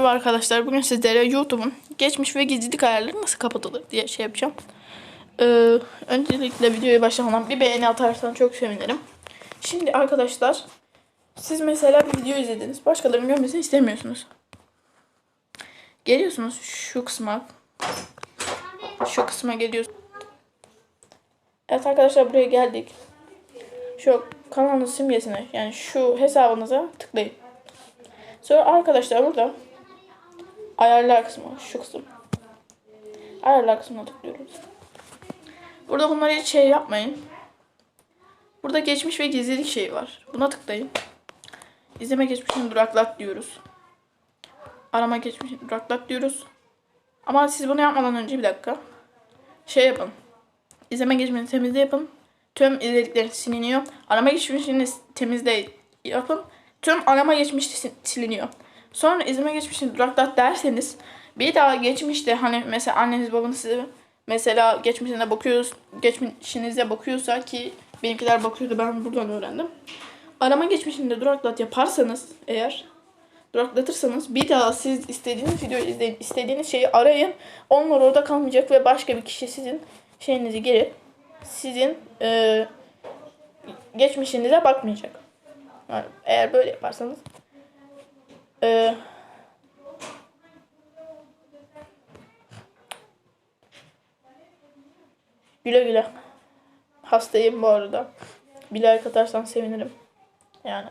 Merhaba arkadaşlar bugün sizlere YouTube'un geçmiş ve gizlilik ayarları nasıl kapatılır diye şey yapacağım. Ee, öncelikle videoya başlamadan bir beğeni atarsan çok sevinirim. Şimdi arkadaşlar siz mesela bir video izlediniz. Başkalarının görmesini istemiyorsunuz. Geliyorsunuz şu kısma. Şu kısma geliyorsunuz. Evet arkadaşlar buraya geldik. Şu kanalın simgesine yani şu hesabınıza tıklayın. Sonra arkadaşlar burada ayarlar kısmı şu kısım. Ayarlar kısmına tıklıyoruz. Burada bunları hiç şey yapmayın. Burada geçmiş ve gizlilik şeyi var. Buna tıklayın. İzleme geçmişini duraklat diyoruz. Arama geçmişini duraklat diyoruz. Ama siz bunu yapmadan önce bir dakika. Şey yapın. İzleme geçmişini temizle yapın. Tüm izledikleriniz siliniyor. Arama geçmişini temizle yapın. Tüm arama geçmişi sil- siliniyor. Sonra izleme geçmişini duraklat derseniz bir daha geçmişte hani mesela anneniz babanız size mesela geçmişine bakıyoruz geçmişinize bakıyorsa ki benimkiler bakıyordu ben buradan öğrendim. Arama geçmişinde duraklat yaparsanız eğer duraklatırsanız bir daha siz istediğiniz videoyu izleyin, istediğiniz şeyi arayın. Onlar orada kalmayacak ve başka bir kişi sizin şeyinizi girip sizin e, geçmişinize bakmayacak. Yani eğer böyle yaparsanız e, güle güle. Hastayım bu arada. Bir like atarsan sevinirim. Yani